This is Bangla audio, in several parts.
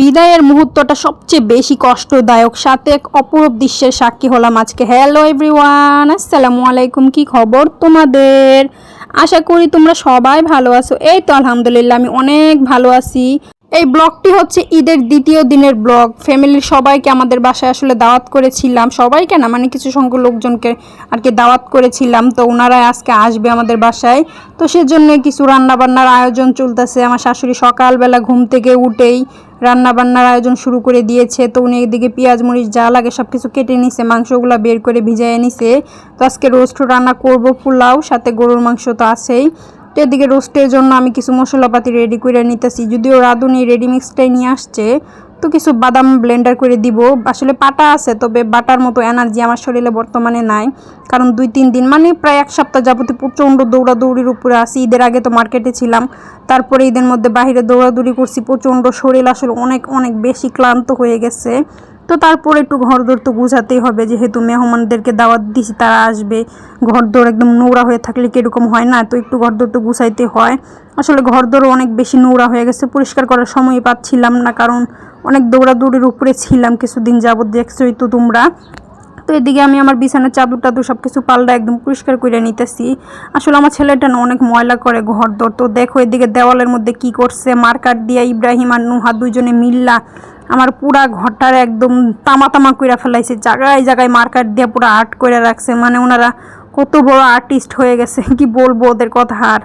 বিদায়ের মুহূর্তটা সবচেয়ে বেশি কষ্টদায়ক। সাথে এক অপরূপ দৃশ্যের সাক্ষী হলাম আজকে। হ্যালো এভরিওয়ান আসসালামু আলাইকুম, কি খবর তোমাদের? আশা করি তোমরা সবাই ভালো আছো। এই তো আলহামদুলিল্লাহ, আমি অনেক ভালো আছি। এই ব্লগটি হচ্ছে ঈদের দ্বিতীয় দিনের ব্লগ। ফ্যামিলির সবাইকে আমাদের বাসায় আসলে দাওয়াত করেছিলাম। সবাইকে না মানে কিছু সংখ্যক লোকজনকে আর কি দাওয়াত করেছিলাম। তো ওনারাই আজকে আসবে আমাদের বাসায়। তো সেজন্য কিছু রান্নাবান্নার আয়োজন চলতেছে। আমার শাশুড়ি সকালবেলা ঘুম থেকে উঠেই রান্না বান্নার আয়োজন শুরু করে দিয়েছে। তো উনি এদিকে পেঁয়াজ, মরিচ যা লাগে সব কিছু কেটে নিছে, মাংসগুলো বের করে ভিজাই নিছে। তো আজকে রোস্ট রান্না করব পোলাও, সাথে গরুর মাংস তো আছেই। তো এদিকে রোস্টের জন্য আমি কিছু মশলাপাতি রেডি করে নিতেছি। যদিও রাঁধুনি রেডিমিক্সটাই নিয়ে আসছে তো কিছু বাদাম ব্লেন্ডার করে দিব। আসলে পাটা আছে, তবে বাটার মতো এনার্জি আমার শরীরে বর্তমানে নাই। কারণ দুই, তিন দিন মানে প্রায় এক সপ্তাহ যাবতীয় প্রচণ্ড দৌড়াদৌড়ির উপরে আছি। ঈদের আগে তো মার্কেটে ছিলাম, তারপরে ঈদের মধ্যে বাহিরে দৌড়াদৌড়ি করছি, প্রচণ্ড শরীর আসলে অনেক অনেক বেশি ক্লান্ত হয়ে গেছে। তো তারপর একটু ঘর ঘরদোর তো গুছাতেই হবে, যেহেতু মেহমানদেরকে দাওয়াত দিছি, তারা আসবে। ঘরদোর একদম নোংরা হয়ে থাকলে কীরকম হয় না? তো একটু ঘর ঘরদোর তো গুছাইতে হয়। আসলে ঘরদোর অনেক বেশি নোংরা হয়ে গেছে, পরিষ্কার করার সময় পাচ্ছিলাম না, কারণ অনেক দৌড়াদৌড়ির উপরে ছিলাম, কিছুদিন যাবৎ দেখছোই তো তোমরা। তো এদিকে আমি আমার বিছানার চাদর টাদুর সব কিছু পাল্টা একদম পরিষ্কার করে নিতেছি। আসলে আমার ছেলেটা না অনেক ময়লা করে ঘর দর তো দেখো এদিকে দেওয়ালের মধ্যে কি করছে, মার্কার দিয়া ইব্রাহিম আর নুহা দুজনে মিল্লা আমার পুরা ঘরটার একদম তামা তামা করে ফেলাইছে জায়গায় জায়গায় মার্কার দিয়ে পুরো আর্ট করে রাখছে। মানে ওনারা কত বড় আর্টিস্ট হয়ে গেছে, কি বলব ওদের কথা আর।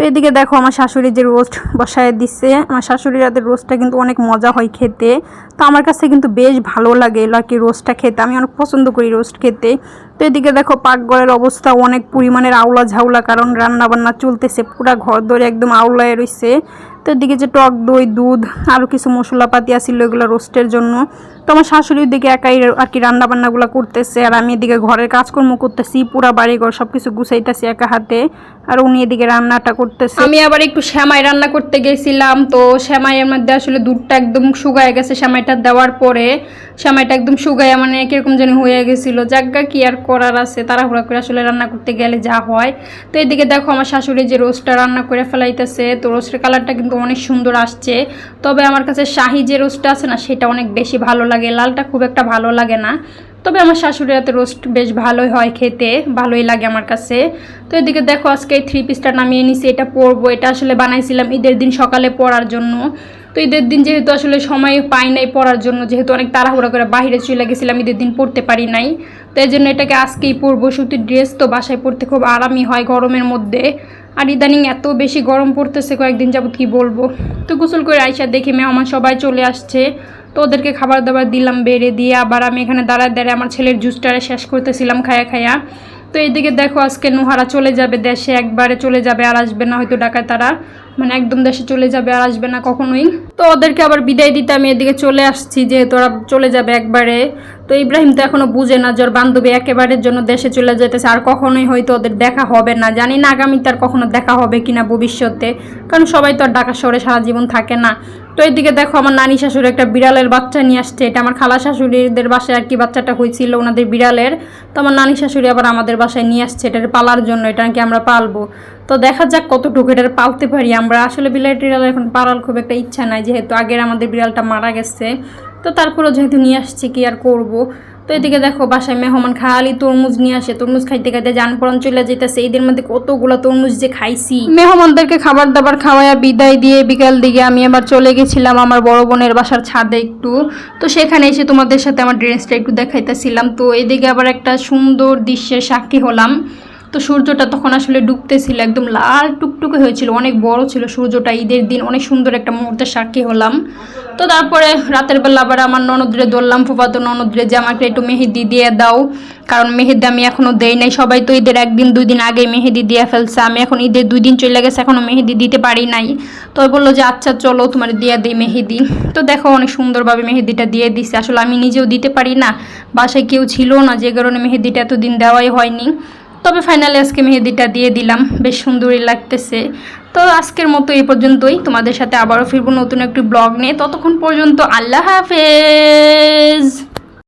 তো এদিকে দেখো আমার শাশুড়ি যে রোস্ট বসায় দিচ্ছে আমার শাশুড়ির হাতের রোস্টটা কিন্তু অনেক মজা হয় খেতে। তো আমার কাছে কিন্তু বেশ ভালো লাগে লাকি রোস্টটা খেতে। আমি অনেক পছন্দ করি রোস্ট খেতে। তো এদিকে দেখো পাকঘরের অবস্থা অনেক পরিমাণের আওলা ঝাউলা কারণ রান্না বান্না চলতেছে পুরা ঘর ধরে একদম আওলায় রয়েছে তো এদিকে যে টক দই, দুধ আরও কিছু মশলাপাতি আসছিল এগুলো রোস্টের জন্য। তো আমার শাশুড়ির দিকে একাই আর কি রান্না বান্নাগুলো করতেছে, আর আমি এদিকে ঘরের কাজকর্ম করতেছি, পুরা বাড়ি ঘর সব কিছু গুছাইতেছি একা হাতে, আর উনি এদিকে রান্নাটা করতেছে। আমি আবার একটু শ্যামাই রান্না করতে গেছিলাম, তো শ্যামাইয়ের মধ্যে আসলে দুধটা একদম শুকায় গেছে, শ্যামাইটা দেওয়ার পরে শ্যামাইটা একদম শুকায় মানে কীরকম জানি হয়ে গেছিল জাগা কি আর করার আছে, তাড়াহুড়া করে আসলে রান্না করতে গেলে যা হয়। তো এদিকে দেখো আমার শাশুড়ি যে রোস্টটা রান্না করে ফেলাইতেছে, তো রোস্টের কালারটা কিন্তু অনেক সুন্দর আসছে। তবে আমার কাছে শাহি যে রোস্টটা আছে না, সেটা অনেক বেশি ভালো লাগে, লালটা খুব একটা ভালো লাগে না। তবে আমার শাশুড়ির হাতে রোস্ট বেশ ভালোই হয় খেতে, ভালোই লাগে আমার কাছে। তো এদিকে দেখো আজকে এই থ্রি পিসটা নামিয়ে নিছি, এটা পরবো, এটা আসলে বানাইছিলাম ঈদের দিন সকালে পরার জন্য। তো ঈদের দিন যেহেতু আসলে সময় পাই নাই পড়ার জন্য, যেহেতু অনেক তাড়াহুড়া করে বাইরে চলে গেছিলাম, ঈদের দিন পড়তে পারি নাই। তো এই জন্য এটাকে আজকেই পরবো। সুতির ড্রেস তো বাসায় পড়তে খুব আরামই হয় গরমের মধ্যে। আর ইদানিং এত বেশি গরম পড়তেছে, কয়েকদিন যাবত কি বলব? তো গোসল করে আইসা দেখি মেহমান সবাই চলে আসছে। তো ওদেরকে খাবার দাবার দিলাম, বেড়ে দিয়ে আবার আমি এখানে দাঁড়ায় দাঁড়ায় আমার ছেলের জুসটারে শেষ করতেছিলাম খায়া খায়া। তো এইদিকে দেখো আজকে নোহারা চলে যাবে দেশে, একবারে চলে যাবে আর আসবে না হয়তো ডাকায় তারা। মানে একদম দেশে চলে যাবে আর আসবে না কখনোই। তো ওদেরকে আবার বিদায় দিতে আমি এদিকে চলে আসছি, যেহেতু ওরা চলে যাবে একবারে। তো ইব্রাহিম তো এখনও বুঝে না, যে ওর বান্ধবী একেবারের জন্য দেশে চলে যেতেছে, আর কখনোই হয়তো ওদের দেখা হবে না। জানি না আগামী তার কখনো দেখা হবে কিনা ভবিষ্যতে, কারণ সবাই তো আর ঢাকা শহরে সারা জীবন থাকে না। তো এইদিকে দেখো আমার নানি শাশুড়ি একটা বিড়ালের বাচ্চা নিয়ে আসছে, এটা আমার খালা শাশুড়িদের বাসায় আর কি বাচ্চাটা হয়েছিল ওনাদের বিড়ালের। তো আমার নানি শাশুড়ি আবার আমাদের বাসায় নিয়ে আসছে, এটার পালার জন্য, এটা নাকি আমরা পালবো। তো দেখা যাক কতটুকু এটার পালতে পারি, আমরা আসলে বিড়াল টিড়াল এখন পালার খুব একটা ইচ্ছা নাই, যেহেতু আগের আমাদের বিড়ালটা মারা গেছে। তো তারপরেও যেহেতু নিয়ে আসছি কি আর করব? তো এদিকে দেখো বাসায় মেহমান খালি তরমুজ নিয়ে আসে, তরমুজ খাইতে খাইতে যান পরন চলে যেতেছে এদের মধ্যে কতগুলো তরমুজ যে খাইছি। মেহমানদেরকে খাবার দাবার খাওয়াইয়া বিদায় দিয়ে বিকাল দিকে আমি আবার চলে গেছিলাম আমার বড় বোনের বাসার ছাদে একটু। তো সেখানে এসে তোমাদের সাথে আমার ড্রেসটা একটু দেখাইতেছিলাম। তো এদিকে আবার একটা সুন্দর দৃশ্যের সাক্ষী হলাম। তো সূর্যটা তখন আসলে ডুবতেছিল, একদম লাল টুকটুকে হয়েছিল, অনেক বড় ছিল সূর্যটা, ঈদের দিন অনেক সুন্দর একটা মুহূর্তের সাক্ষী হলাম। তো তারপরে রাতের বেলা আবার আমার ননদরে ধরলাম, ফুফাতো ননদরে যে আমাকে একটু মেহেদি দিয়ে দাও, কারণ মেহেদি আমি এখনও দেই নাই, সবাই তো ঈদের একদিন দুই দিন আগে মেহেদি দিয়ে ফেলছে, আমি এখন ঈদের দুই দিন চলে গেছে এখনও মেহেদি দিতে পারি নাই। তো বলল যে আচ্ছা চলো তোমার দিয়ে দিই মেহেদি। তো দেখো অনেক সুন্দরভাবে মেহেদিটা দিয়ে দিছে, আসলে আমি নিজেও দিতে পারি না, বাসায় কেউ ছিল না, যে কারণে মেহেদিটা এতদিন দেওয়াই হয়নি। তবে ফাইনালি আজকে মেহেদিটা দিয়ে দিলাম। বেশ সুন্দরই লাগতেছে। তো আজকের মতো এই পর্যন্তই। তোমাদের সাথে আবারও ফিরবো নতুন একটি ব্লগ নিয়ে। ততক্ষণ পর্যন্ত আল্লাহ হাফেজ!